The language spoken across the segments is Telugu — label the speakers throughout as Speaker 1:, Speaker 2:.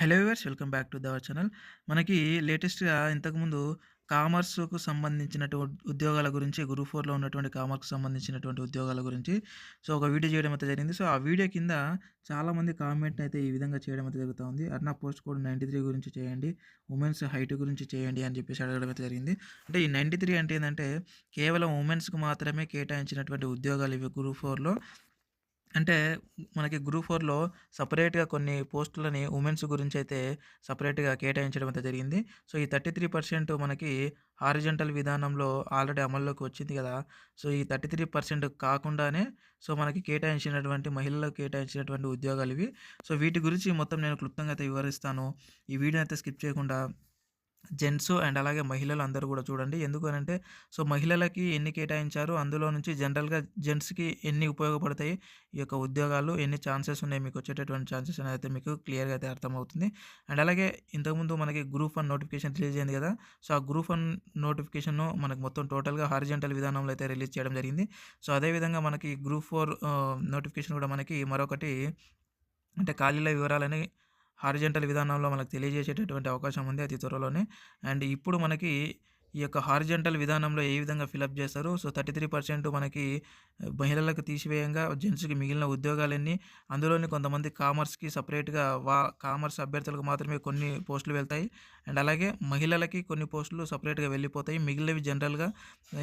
Speaker 1: Hello viewers welcome back to our channel. మనకి లేటెస్ట్‌గా ఇంతకుముందు కామర్స్‌కు సంబంధించినటువంటి ఉద్యోగాల గురించి గ్రూప్ ఫోర్లో ఉన్నటువంటి కామర్స్‌కి సంబంధించినటువంటి ఉద్యోగాల గురించి సో, ఒక వీడియో చేయడం అయితే జరిగింది. సో, ఆ వీడియో కింద చాలామంది కామెంట్ అయితే ఈ విధంగా చేయడం అయితే జరుగుతూ ఉంది. అర్నా పోస్ట్ కోడ్ 93 గురించి చేయండి. ఉమెన్స్ హైట్ గురించి చేయండి అని చెప్పేసి అడగడం అయితే జరిగింది. అంటే ఈ 93 అంటే ఏంటంటే కేవలం ఉమెన్స్‌కి మాత్రమే కేటాయించినటువంటి ఉద్యోగాలు ఇవి గ్రూప్ ఫోర్లో అంటే మనకి గ్రూప్ ఫోర్లో సపరేట్గా కొన్ని పోస్టులని ఉమెన్స్ గురించి అయితే సపరేట్గా కేటాయించడం అయితే జరిగింది. సో, ఈ 33% మనకి హారిజాంటల్ విధానంలో ఆల్రెడీ అమల్లోకి వచ్చింది కదా! సో, ఈ 33% కాకుండానే సో, మనకి కేటాయించినటువంటి మహిళలకు కేటాయించినటువంటి ఉద్యోగాలు ఇవి సో, వీటి గురించి మొత్తం నేను క్లుప్తంగా అయితే వివరిస్తాను. ఈ వీడియో అయితే స్కిప్ చేయకుండా జెంట్స్ అండ్ అలాగే మహిళలు అందరూ కూడా చూడండి. ఎందుకనంటే సో, మహిళలకి ఎన్ని కేటాయించారు, అందులో నుంచి జనరల్‌గా జెంట్స్‌కి ఎన్ని ఉపయోగపడతాయి, ఈ యొక్క ఉద్యోగాలు ఎన్ని ఛాన్సెస్ ఉన్నాయి మీకు వచ్చేటటువంటి ఛాన్సెస్ అనేది అయితే మీకు క్లియర్‌గా అయితే అర్థమవుతుంది. అండ్ అలాగే ఇంతకుముందు మనకి గ్రూప్ వన్ నోటిఫికేషన్ రిలీజ్ అయింది కదా! సో, ఆ గ్రూప్ వన్ నోటిఫికేషన్ మనకు మొత్తం టోటల్‌గా హారిజెంటల్ విధానంలో అయితే రిలీజ్ చేయడం జరిగింది. సో, అదే విధంగా మనకి గ్రూప్ ఫోర్ నోటిఫికేషన్ కూడా మనకి మరొకటి అంటే ఖాళీల వివరాలని హారిజెంటల్ విధానంలో మనకు తెలియజేసేటటువంటి అవకాశం ఉంది అతి త్వరలోనే. అండ్ ఇప్పుడు మనకి ఈ యొక్క హారిజెంటల్ విధానంలో ఏ విధంగా ఫిలప్ చేస్తారు. సో, 33% మనకి మహిళలకు తీసివేయంగా జెంట్స్‌కి మిగిలిన ఉద్యోగాలన్నీ అందులోని కొంతమంది కామర్స్‌కి సపరేట్గా వా కామర్స్ అభ్యర్థులకు మాత్రమే కొన్ని పోస్టులు వెళ్తాయి. అండ్ అలాగే మహిళలకి కొన్ని పోస్టులు సపరేట్గా వెళ్ళిపోతాయి. మిగిలినవి జనరల్‌గా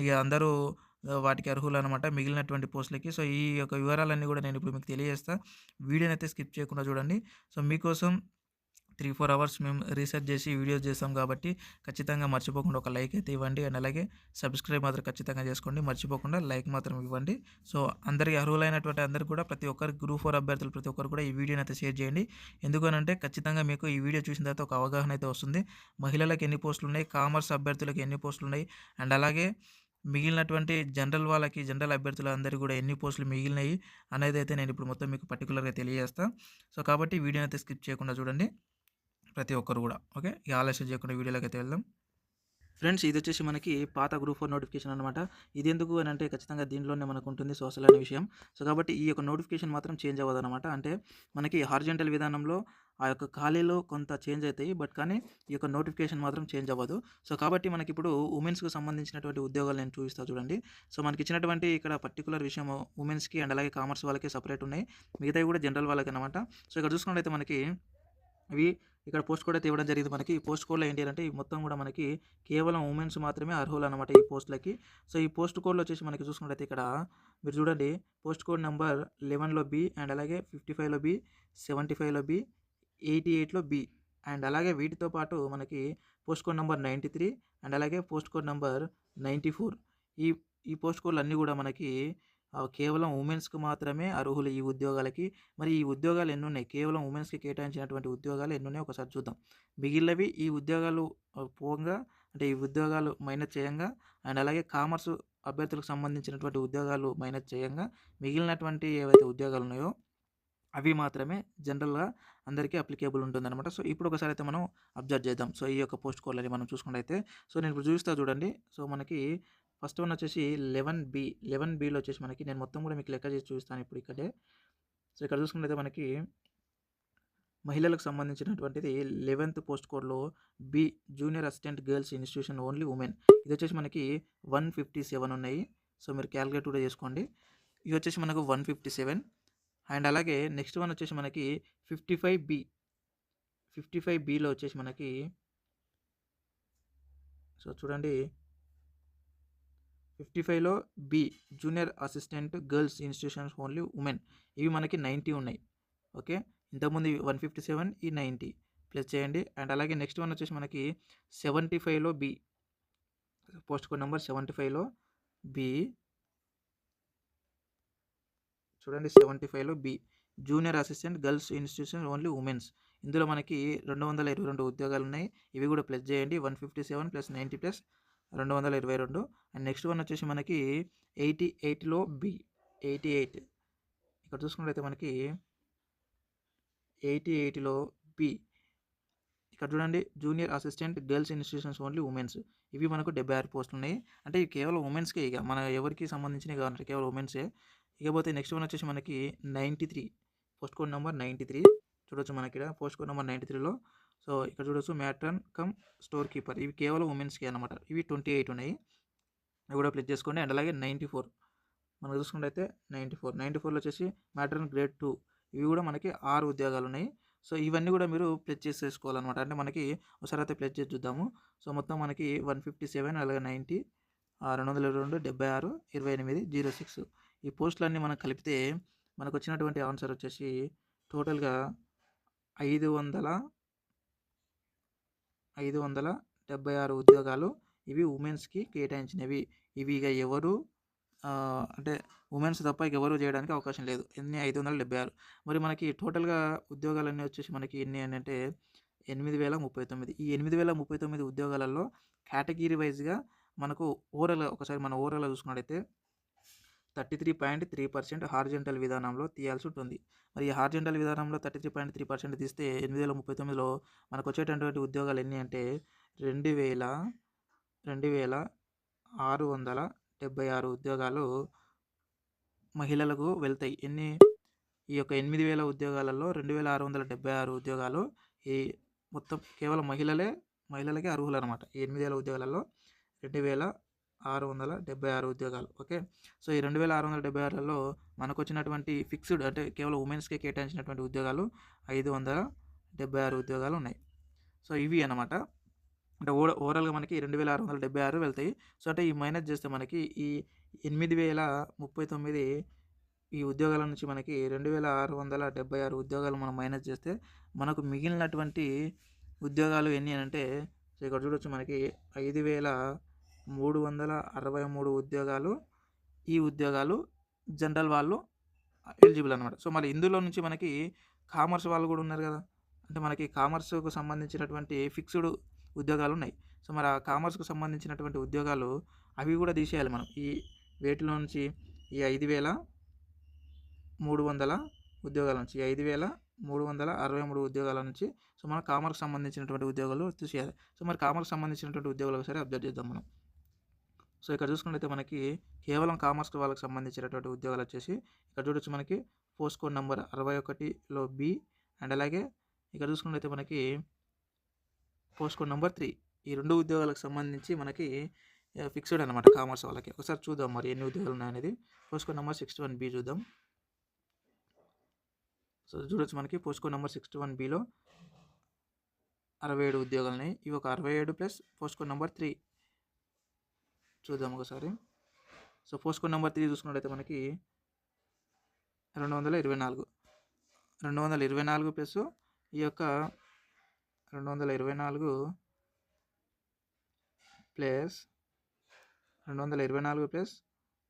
Speaker 1: ఇక అందరూ వాటికి అర్హులు అనమాట మిగిలినటువంటి పోస్టులకి. సో, ఈ యొక్క వివరాలన్నీ కూడా నేను ఇప్పుడు మీకు తెలియజేస్తా. వీడియోనైతే స్కిప్ చేయకుండా చూడండి. సో, మీకోసం 3, 4 అవర్స్ మేము రీసెర్చ్ చేసి వీడియోస్ చేస్తాం కాబట్టి ఖచ్చితంగా మర్చిపోకుండా ఒక లైక్ అయితే ఇవ్వండి. అండ్ అలాగే సబ్స్క్రైబ్ మాత్రం ఖచ్చితంగా చేసుకోండి. మర్చిపోకుండా లైక్ మాత్రం ఇవ్వండి. సో, అందరికీ అర్హులైనటువంటి అందరు కూడా ప్రతి ఒక్కరి గ్రూప్ ఫోర్ అభ్యర్థులు ప్రతి ఒక్కరు కూడా ఈ వీడియోని అయితే షేర్ చేయండి. ఎందుకనంటే ఖచ్చితంగా మీకు ఈ వీడియో చూసిన తర్వాత ఒక అవగాహన అయితే వస్తుంది. మహిళలకు ఎన్ని పోస్టులు ఉన్నాయి, కామర్స్ అభ్యర్థులకు ఎన్ని పోస్టులు ఉన్నాయి, అండ్ అలాగే మిగిలినటువంటి జనరల్ వాళ్ళకి జనరల్ అభ్యర్థులు అందరికీ కూడా ఎన్ని పోస్టులు మిగిలినాయి అనేదైతే నేను ఇప్పుడు మొత్తం మీకు పర్టికులర్గా తెలియజేస్తా. సో, కాబట్టి వీడియోని అయితే స్కిప్ చేయకుండా చూడండి. ప్రతి ఒక్కరు కూడా. ఓకే. ఇక ఆలస్యం చేయకుండా వీడియోలోకి అయితే వెళ్దాం. ఫ్రెండ్స్ ఇది వచ్చేసి మనకి పాత గ్రూప్ ఫోర్ నోటిఫికేషన్ అనమాట. ఇది ఎందుకు అని అంటే ఖచ్చితంగా దీనిలోనే మనకు ఉంటుంది సోషల్ అనే విషయం. సో, కాబట్టి ఈ యొక్క నోటిఫికేషన్ మాత్రం చేంజ్ అవ్వదనమాట. అంటే మనకి హార్జెంటల్ విధానంలో ఆ యొక్క ఖాళీలో కొంత చేంజ్ అవుతాయి బట్ కానీ ఈ యొక్క నోటిఫికేషన్ మాత్రం చేంజ్ అవ్వదు. సో, కాబట్టి మనకి ఇప్పుడు ఉమెన్స్‌కి సంబంధించినటువంటి ఉద్యోగాలు నేను చూపిస్తా చూడండి. సో, మనకి ఇచ్చినటువంటి ఇక్కడ పర్టికులర్ విషయం ఉమెన్స్‌కి అండ్ అలాగే కామర్స్ వాళ్ళకి సపరేట్ ఉన్నాయి. మిగతావి కూడా జనరల్ వాళ్ళకనమాట. సో, ఇక్కడ చూసుకున్నట్లయితే మనకి ఇవి ఇక్కడ పోస్ట్ కోడ్ అయితే ఇవ్వడం జరిగింది మనకి. ఈ పోస్ట్ కోడ్‌లో ఏంటి అంటే ఈ మొత్తం కూడా మనకి కేవలం ఉమెన్స్ మాత్రమే అర్హులనమాట ఈ పోస్టులకి. సో, ఈ పోస్ట్ కోడ్‌లో వచ్చేసి మనకి చూసుకున్నట్టయితే ఇక్కడ మీరు చూడండి పోస్ట్ కోడ్ నెంబర్ లెవెన్లో బి అండ్ అలాగే 55లో బి, 75లో బి, 88లో బి అండ్ అలాగే వీటితో పాటు మనకి post code number ninety three and అలాగే post code number ninety four ఈ ఈ పోస్ట్ కోడ్‌లు అన్నీ కూడా మనకి కేవలం ఉమెన్స్‌కి మాత్రమే అర్హులు ఈ ఉద్యోగాలకి. మరి ఈ ఉద్యోగాలు ఎన్నున్నాయి? కేవలం ఉమెన్స్‌కి కేటాయించినటువంటి ఉద్యోగాలు ఎన్నున్నాయి ఒకసారి చూద్దాం. మిగిలినవి ఈ ఉద్యోగాలు పోగా అంటే ఈ ఉద్యోగాలు మైనస్ చేయంగా అండ్ అలాగే కామర్స్ అభ్యర్థులకు సంబంధించినటువంటి ఉద్యోగాలు మైనస్ చేయంగా మిగిలినటువంటి ఏవైతే ఉద్యోగాలు ఉన్నాయో అవి మాత్రమే జనరల్‌గా అందరికీ అప్లికేబుల్ ఉంటుందన్నమాట సో, ఇప్పుడు ఒకసారి అయితే మనం అబ్జర్వ్ చేద్దాం. సో, ఈ యొక్క పోస్ట్ కోడ్‌లని మనం చూసుకుంటే సో, నేను ఇప్పుడు చూస్తా చూడండి. సో, మనకి ఫస్ట్ వన్ వచ్చేసి 11బి 11బిలో వచ్చేసి మనకి నేను మొత్తం కూడా మీకు లెక్క చేసి చూపిస్తాను ఇప్పుడు ఇక్కడే. సో, ఇక్కడ చూసుకున్నట్లయితే మనకి మహిళలకు సంబంధించినటువంటిది 11థ్ పోస్ట్ కోడ్‌లో B junior assistant girls institution only women. ఇది వచ్చేసి మనకి 157 ఉన్నాయి. సో, మీరు క్యాలిక్యులేట్ కూడా చేసుకోండి. ఇది వచ్చేసి మనకు 157 అండ్ అలాగే నెక్స్ట్ వన్ వచ్చేసి మనకి 55బి 55బిలో వచ్చేసి మనకి సో, చూడండి 55లో B junior assistant girls institutions only women. ఇవి మనకి 90 ఉన్నాయి. ఓకే. ఇంతకుముందు 157 ఈ 90 ప్లస్ చేయండి. అండ్ అలాగే నెక్స్ట్ వన్ వచ్చేసి మనకి 75లో B post code number seventy ఫైవ్లో బి చూడండి 75లో B junior assistant girls institution only womens. ఇందులో మనకి రెండు వందల ఇరవై రెండు ఉద్యోగాలు ఉన్నాయి ఇవి కూడా ప్లస్ చేయండి. 157 plus 90 plus 222 and next one వచ్చేసి మనకి 88లో బి 88 ఇక్కడ చూసుకున్నట్లయితే మనకి 88లో బి. ఇక్కడ చూడండి junior assistant girls institutions only womens. ఇవి మనకు 76 పోస్టులు ఉన్నాయి. అంటే ఇవి కేవలం ఉమెన్స్‌కే ఇక. మన ఎవరికి సంబంధించినవి కాదంట కేవలం ఉమెన్సే. ఇకపోతే నెక్స్ట్ వన్ వచ్చేసి మనకి 93 post code number ninety three. చూడొచ్చు మనకి ఇక్కడ పోస్ట్ కోడ్ నెంబర్ నైంటీ త్రీలో సో ఇక్కడ చూడొచ్చు మ్యాట్రన్ కమ్ స్టోర్ కీపర్. ఇవి కేవలం ఉమెన్స్కి అనమాట ఇవి ట్వంటీ ఎయిట్ ఉన్నాయి. ఇవి కూడా ప్లేస్ చేసుకోండి. అండ్ అలాగే నైంటీ ఫోర్. మనం చూసుకుంటే అయితే నైంటీ ఫోర్ నైంటీ ఫోర్లో వచ్చేసి మ్యాట్రన్ గ్రేడ్ టూ. ఇవి కూడా మనకి ఆరు ఉద్యోగాలు ఉన్నాయి సో ఇవన్నీ కూడా మీరు ప్లెజ్ చేసేసుకోవాలన్నమాట. అంటే మనకి ఒకసారి అయితే ప్లెజ్ చేసి చూద్దాము. సో మొత్తం మనకి వన్ ఫిఫ్టీ సెవెన్ అలాగే నైంటీ రెండు వందల ఇరవై రెండు డెబ్బై ఆరు ఇరవై ఎనిమిది జీరో సిక్స్. ఈ పోస్టులన్నీ మనం కలిపితే మనకు వచ్చినటువంటి ఆన్సర్ వచ్చేసి టోటల్గా ఐదు వందల ఐదు వందల డెబ్బై ఆరు ఉద్యోగాలు ఇవి ఉమెన్స్కి కేటాయించినవి. ఇవి ఇక ఎవరు అంటే ఉమెన్స్ తప్ప ఇక ఎవరు చేయడానికి అవకాశం లేదు. ఎన్ని? ఐదు వందల డెబ్బై ఆరు. మరి మనకి టోటల్గా ఉద్యోగాలన్నీ వచ్చేసి మనకి ఎన్ని అని అంటే ఎనిమిది వేల ముప్పై తొమ్మిది. ఈ ఎనిమిది వేల ముప్పై తొమ్మిది ఉద్యోగాలలో కేటగిరీ వైజ్గా మనకు ఓవరాల్ ఒకసారి మన ఓవరాల్ చూసుకున్నట్టయితే thirty three point three percent horizontal విధానంలో తీయాల్సి ఉంటుంది. మరి ఈ హార్జెంటల్ విధానంలో thirty three point three percent తీస్తే ఎనిమిది వేల ముప్పై తొమ్మిదిలో మనకు వచ్చేటటువంటి ఉద్యోగాలు ఎన్ని అంటే రెండు వేల రెండు వేల ఆరు వందల డెబ్బై ఆరు ఉద్యోగాలు మహిళలకు వెళ్తాయి. ఎన్ని? ఈ యొక్క ఎనిమిది వేల ఉద్యోగాలలో రెండు వేల ఆరు వందల డెబ్బై ఆరు ఉద్యోగాలు ఈ మొత్తం కేవలం మహిళలే మహిళలకే అర్హులు అనమాట ఈ ఎనిమిది వేల ఉద్యోగాలలో రెండు వేల ఆరు వందల డెబ్బై ఆరు ఉద్యోగాలు. ఓకే? సో ఈ రెండు వేల ఆరు వందల డెబ్బై ఆరులలో మనకు వచ్చినటువంటి ఫిక్స్డ్ అంటే కేవలం ఉమెన్స్కే కేటాయించినటువంటి ఉద్యోగాలు ఐదు వందల డెబ్బై ఆరు ఉద్యోగాలు ఉన్నాయి. సో ఇవి అన్నమాట. అంటే ఓ ఓవరాల్గా మనకి రెండు వేల ఆరు వందల డెబ్బై ఆరు వెళ్తాయి. సో అంటే ఈ మైనస్ చేస్తే మనకి ఈ ఎనిమిది వేల ముప్పై తొమ్మిది ఈ ఉద్యోగాల నుంచి మనకి రెండు వేల ఆరు వందల డెబ్బై ఆరు ఉద్యోగాలు మనం మైనస్ చేస్తే మనకు మిగిలినటువంటి ఉద్యోగాలు ఎన్ని అని అంటే సో ఇక్కడ చూడొచ్చు మనకి ఐదు వేల మూడు వందల అరవై మూడు ఉద్యోగాలు ఈ ఉద్యోగాలు జనరల్ వాళ్ళు ఎలిజిబుల్ అనమాట సో మళ్ళీ ఇందులో నుంచి మనకి కామర్స్ వాళ్ళు కూడా ఉన్నారు కదా. అంటే మనకి కామర్స్కు సంబంధించినటువంటి ఫిక్స్డ్ ఉద్యోగాలు ఉన్నాయి. సో మరి ఆ కామర్స్కు సంబంధించినటువంటి ఉద్యోగాలు అవి కూడా తీసేయాలి మనం. ఈ వేటిలో నుంచి ఈ ఐదు వేల మూడు వందల ఉద్యోగాల నుంచి ఈ ఐదు వేల మూడు వందల అరవై మూడు ఉద్యోగాల నుంచి సో మన కామర్స్కి సంబంధించినటువంటి ఉద్యోగాలు తీసేయాలి. సో మరి కామర్స్కి సంబంధించినటువంటి ఉద్యోగాలు ఒకసారి అబ్జర్వ్ చేద్దాం మనం. సో ఇక్కడ చూసుకున్నట్లయితే మనకి కేవలం కామర్స్ వాళ్ళకి సంబంధించినటువంటి ఉద్యోగాలు వచ్చేసి ఇక్కడ చూడొచ్చు మనకి పోస్ట్ కోడ్ నెంబర్ అరవై ఒకటిలో బి అండ్ అలాగే ఇక్కడ చూసుకున్నట్లయితే మనకి పోస్ట్ కోడ్ నెంబర్ త్రీ. ఈ రెండు ఉద్యోగాలకు సంబంధించి మనకి ఫిక్స్డ్ అనమాట కామర్స్ వాళ్ళకి. ఒకసారి చూద్దాం మరి ఎన్ని ఉద్యోగాలు ఉన్నాయనేది. Post code number sixty one B చూద్దాం. సో చూడొచ్చు మనకి post code number sixty one below అరవై ఏడు ఉద్యోగాలు ఉన్నాయి ఇవి ఒక అరవై ఏడు plus post code number three. చూద్దాం ఒకసారి. So post code number three చూసుకున్నట్టయితే మనకి రెండు వందల ఇరవై నాలుగు. రెండు వందల ఇరవై నాలుగు ప్లస్ ఈ యొక్క రెండు వందల ఇరవై నాలుగు ప్లస్ రెండు వందల ఇరవై నాలుగు ప్లస్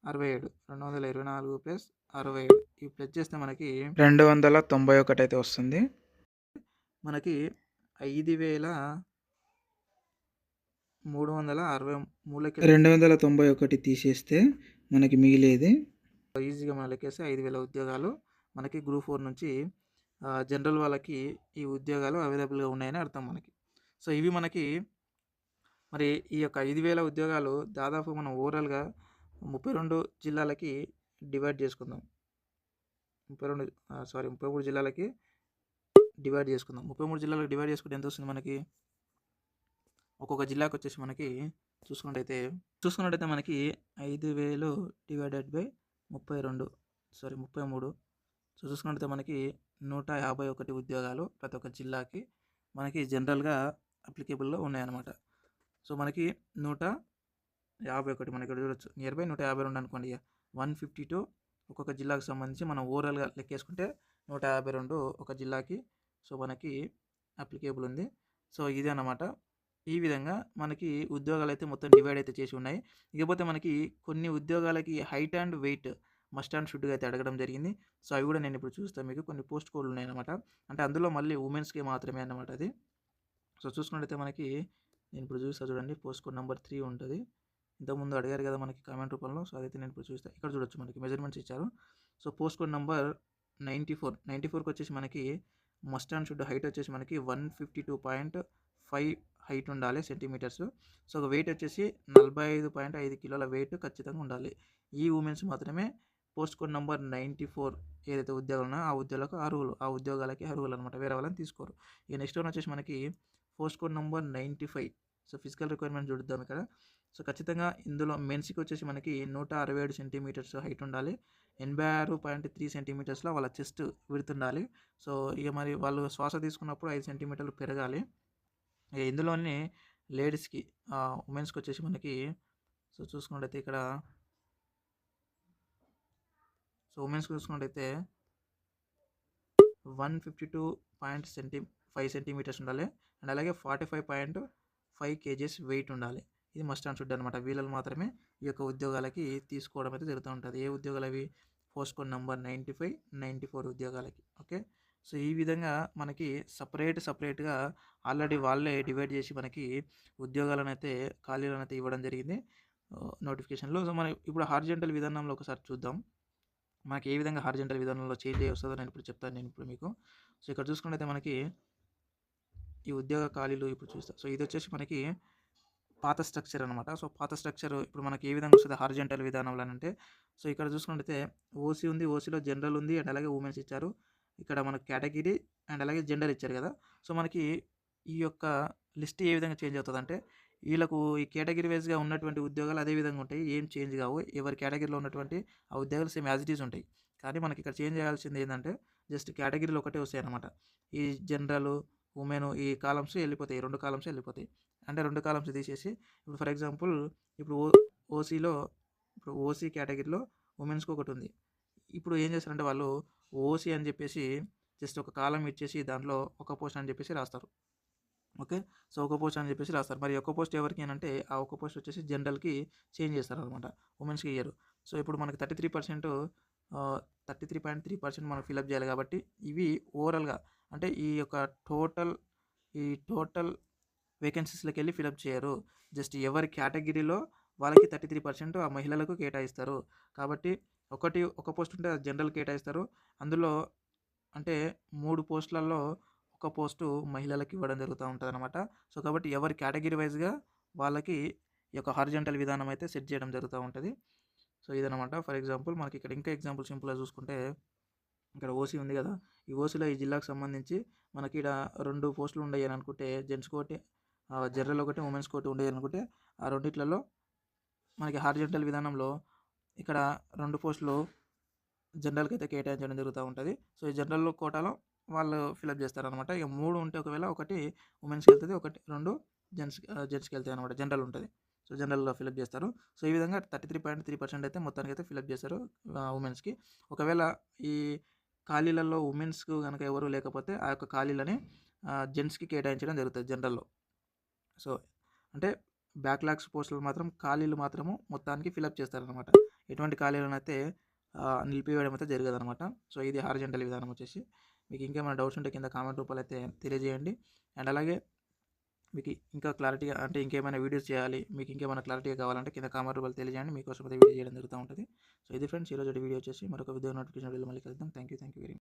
Speaker 1: అరవై ఏడు. రెండు వందల ఇరవై నాలుగు ప్లస్ అరవై ఏడు. ఇవి ప్లస్ చేస్తే మనకి
Speaker 2: రెండు వందల తొంభై ఒకటి అయితే వస్తుంది.
Speaker 1: మనకి ఐదు వేల మూడు వందల అరవై మూలకి
Speaker 2: రెండు వందల తొంభై ఒకటి తీసేస్తే మనకి మిగిలేది.
Speaker 1: ఈజీగా మనం లెక్కేస్తే ఐదు వేల ఉద్యోగాలు. మనకి గ్రూప్ ఫోర్ నుంచి జనరల్ వాళ్ళకి ఈ ఉద్యోగాలు అవైలబుల్గా ఉన్నాయని అర్థం మనకి. సో ఇవి మనకి మరి ఈ యొక్క ఐదు వేల ఉద్యోగాలు దాదాపు మనం ఓవరాల్గా ముప్పై రెండు జిల్లాలకి డివైడ్ చేసుకుందాం. ముప్పై రెండు సారీ ముప్పై మూడు జిల్లాలకి డివైడ్ చేసుకుందాం. ముప్పై మూడు జిల్లాలకు డివైడ్ చేసుకుంటే ఎంత వస్తుంది మనకి? ఒక్కొక్క జిల్లాకు వచ్చేసి మనకి చూసుకున్నట్టయితే చూసుకున్నట్టయితే మనకి ఐదు వేలు డివైడెడ్ బై ముప్పై రెండు సారీ ముప్పై మూడు. సో చూసుకున్నట్టయితే మనకి నూట యాభై ఒకటి ఉద్యోగాలు ప్రతి ఒక్క జిల్లాకి మనకి జనరల్గా అప్లికేబుల్లో ఉన్నాయన్నమాట. సో మనకి నూట యాభై ఒకటి మనకి ఇక్కడ చూడొచ్చు. నియర్ బై నూట యాభై రెండు అనుకోండి వన్ ఫిఫ్టీ టూ ఒక్కొక్క జిల్లాకు సంబంధించి మనం ఓవరాల్గా లెక్కేసుకుంటే నూట యాభై రెండు ఒక జిల్లాకి సో మనకి అప్లికేబుల్ ఉంది. సో ఇదే అన్నమాట. ఈ విధంగా మనకి ఉద్యోగాలు అయితే మొత్తం డివైడ్ అయితే చేసి ఉన్నాయి. ఇకపోతే మనకి కొన్ని ఉద్యోగాలకి height and weight must and షుడ్గా అయితే అడగడం జరిగింది. సో అవి కూడా నేను ఇప్పుడు చూస్తాను మీకు. కొన్ని పోస్ట్ కోడ్లు ఉన్నాయన్నమాట. అంటే అందులో మళ్ళీ ఉమెన్స్కి మాత్రమే అన్నమాట అది. సో చూసుకున్నట్టయితే మనకి నేను ఇప్పుడు చూస్తా చూడండి. పోస్ట్ కోడ్ నెంబర్ త్రీ ఉంటుంది. ఇంతకుముందు అడిగారు కదా మనకి కామెంట్ రూపంలో. సో అదైతే నేను ఇప్పుడు చూస్తాను ఇక్కడ చూడొచ్చు మనకి మెజర్మెంట్స్ ఇచ్చారు. So post code number ninety four. Ninety ఫోర్కి వచ్చేసి మనకి మస్ట్ అండ్ షుడ్ హైట్ వచ్చేసి మనకి one fifty two point five height ఉండాలి సెంటీమీటర్స్. సో ఒక వెయిట్ వచ్చేసి నలభై ఐదు పాయింట్ ఐదు కిలోల వెయిట్ ఖచ్చితంగా ఉండాలి. ఈ ఉమెన్స్ మాత్రమే post code number ninety four ఏదైతే ఉద్యోగాలు ఉన్నాయో ఆ ఉద్యోగాలకు అర్హులు ఆ ఉద్యోగాలకి అర్హులు అనమాట వేరే వాళ్ళని తీసుకోరు. ఇక నెక్స్ట్ వన్ వచ్చేసి మనకి post code number ninety five. So physical requirement చూద్దాం ఇక్కడ. సో ఖచ్చితంగా ఇందులో మెన్స్కి వచ్చేసి మనకి నూట అరవై ఏడు సెంటీమీటర్స్ హైట్ ఉండాలి. ఎనభై ఆరు పాయింట్ త్రీ సెంటీమీటర్స్లో వాళ్ళ చెస్ట్ విడుతుండాలి సో ఇక మరి వాళ్ళు శ్వాస తీసుకున్నప్పుడు ఐదు సెంటీమీటర్లు పెరగాలి. ఇందులోనే లేడీస్కి ఉమెన్స్కి వచ్చేసి మనకి సో చూసుకున్నట్టయితే ఇక్కడ సో ఉమెన్స్కి చూసుకున్నట్టయితే one fifty two point centi five centimetres ఉండాలి. అండ్ అలాగే forty five point five kgs weight ఉండాలి. ఇది మస్ట్ అండ్ షుడ్ అనమాట వీళ్ళని మాత్రమే ఈ యొక్క ఉద్యోగాలకి తీసుకోవడం అయితే జరుగుతూ ఉంటుంది. ఏ ఉద్యోగాలు అవి? Post code number ninety five ninety four ఉద్యోగాలకి. ఓకే? సో ఈ విధంగా మనకి సపరేట్ సపరేట్గా ఆల్రెడీ వాళ్ళే డివైడ్ చేసి మనకి ఉద్యోగాలను అయితే ఖాళీలను అయితే ఇవ్వడం జరిగింది. నోటిఫికేషన్లో. సో మనం ఇప్పుడు హార్జెంటల్ విధానంలో ఒకసారి చూద్దాం. మనకి ఏ విధంగా హార్జెంటల్ విధానంలో చేంజ్ అయ్యి వస్తుందో నేను ఇప్పుడు చెప్తాను నేను ఇప్పుడు మీకు. సో ఇక్కడ చూసుకున్నట్టయితే మనకి ఈ ఉద్యోగ ఖాళీలు ఇప్పుడు చూస్తా. సో ఇది వచ్చేసి మనకి పాత స్ట్రక్చర్ అనమాట సో పాత స్ట్రక్చర్ ఇప్పుడు మనకి ఏ విధంగా వస్తుంది హార్జెంటల్ విధానంలో అని అంటే సో ఇక్కడ చూసుకున్నట్టయితే ఓసీ ఉంది ఓసీలో జనరల్ ఉంది అండ్ అలాగే ఉమెన్స్ ఇచ్చారు. ఇక్కడ మనకు కేటగిరీ అండ్ అలాగే జెండర్ ఇచ్చారు కదా. సో మనకి ఈ యొక్క లిస్ట్ ఏ విధంగా చేంజ్ అవుతుంది అంటే వీళ్ళకు ఈ కేటగిరీ వైజ్గా ఉన్నటువంటి ఉద్యోగాలు అదే విధంగా ఉంటాయి. ఏం చేంజ్ కావు. ఎవరి కేటగిరీలో ఉన్నటువంటి ఆ ఉద్యోగాలు సేమ్ యాజ్ ఇట్ ఉంటాయి. కానీ మనకి ఇక్కడ చేంజ్ చేయాల్సింది ఏంటంటే జస్ట్ కేటగిరీలు ఒకటే వస్తాయి అనమాట ఈ జనరల్ ఉమెన్ ఈ కాలమ్స్ వెళ్ళిపోతాయి. రెండు కాలమ్స్ వెళ్ళిపోతాయి. అంటే రెండు కాలమ్స్ తీసేసి ఇప్పుడు ఫర్ ఎగ్జాంపుల్ ఇప్పుడు ఓ ఓసీలో ఇప్పుడు ఓసీ కేటగిరీలో ఉమెన్స్కి ఒకటి ఉంది. ఇప్పుడు ఏం చేస్తారంటే వాళ్ళు ఓసీ అని చెప్పేసి జస్ట్ ఒక కాలం ఇచ్చేసి దాంట్లో ఒక పోస్ట్ అని చెప్పేసి రాస్తారు. ఓకే? సో ఒక పోస్ట్ అని చెప్పేసి రాస్తారు. మరి ఒక పోస్ట్ ఎవరికి అని అంటే ఆ ఒక పోస్ట్ వచ్చేసి జనరల్కి చేంజ్ చేస్తారు అనమాట ఉమెన్స్కి ఇయ్యరు సో ఇప్పుడు మనకి thirty three percent thirty three point three percent మనం ఫిలప్ చేయాలి కాబట్టి ఇవి ఓవరాల్గా అంటే ఈ యొక్క టోటల్ ఈ టోటల్ వేకెన్సీస్లోకి వెళ్ళి ఫిలప్ చేయరు. జస్ట్ ఎవరి కేటగిరీలో వాళ్ళకి థర్టీ త్రీ పర్సెంట్ ఆ మహిళలకు కేటాయిస్తారు. కాబట్టి ఒకటి ఒక పోస్ట్ ఉంటే అది జనరల్ కేటాయిస్తారు. అందులో అంటే మూడు పోస్టులలో ఒక పోస్టు మహిళలకు ఇవ్వడం జరుగుతూ ఉంటుంది అనమాట సో కాబట్టి ఎవరి కేటగిరీ వైజ్గా వాళ్ళకి ఈ యొక్క హారిజెంటల్ విధానం అయితే సెట్ చేయడం జరుగుతూ ఉంటుంది. సో ఇదనమాట ఫర్ ఎగ్జాంపుల్ మనకి ఇక్కడ ఇంకా ఎగ్జాంపుల్ సింపుల్గా చూసుకుంటే ఇక్కడ ఓసీ ఉంది కదా. ఈ ఓసీలో ఈ జిల్లాకు సంబంధించి మనకి ఇక్కడ రెండు పోస్టులు ఉండేవి అని అనుకుంటే జెంట్స్ కోటి జనరల్ ఒకటి ఉమెన్స్ కోటి ఉండేది అనుకుంటే ఆ రెండిట్లలో మనకి హార్జెంటల్ విధానంలో ఇక్కడ రెండు పోస్టులు జనరల్కి అయితే కేటాయించడం జరుగుతూ ఉంటుంది. సో ఈ జనరల్ కోటాలో వాళ్ళు ఫిలప్ చేస్తారనమాట ఇక మూడు ఉంటే ఒకవేళ ఒకటి ఉమెన్స్కి వెళ్తుంది ఒకటి రెండు జెంట్స్ జెంట్స్కి వెళ్తాయి అనమాట జనరల్ ఉంటుంది. సో జనరల్లో ఫిలప్ చేస్తారు. సో ఈ విధంగా thirty three point three percent అయితే మొత్తానికి అయితే ఫిలప్ చేస్తారు ఉమెన్స్కి. ఒకవేళ ఈ ఖాళీలలో ఉమెన్స్కు కనుక ఎవరు లేకపోతే ఆ యొక్క ఖాళీలని జెంట్స్కి కేటాయించడం జరుగుతుంది జనరల్లో. సో అంటే బ్యాక్లాగ్స్ పోస్టులు మాత్రం ఖాళీలు మాత్రము మొత్తానికి ఫిలప్ చేస్తారనమాట ఎటువంటి ఖాళీలనైతే నిలిపివేయడం అయితే జరగదు అనమాట సో ఇది హార్జెంటల్ విధానం వచ్చేసి. మీకు ఇంకేమైనా డౌట్స్ ఉంటే కింద కామెంట్ రూపాయలు అయితే తెలియజేయండి. అండ్ అలాగే మీకు ఇంకా క్లారిటీగా అంటే ఇంకేమైనా వీడియోస్ చేయాలి మీకు ఇంకేమైనా క్లారిటీగా కావాలంటే కింద కామెంట్ రూపాయలు తెలియజేయండి. మీకోసం అయితే వీడియో చేయడం జరుగుతూ ఉంటుంది. సో ఇది ఫ్రెండ్స్ ఈరోజు వీడియో వచ్చేసి మరొక వీడియో నోటిఫికేషన్ వీడియో మళ్ళీ కలుద్దాం. Thank you thank you very much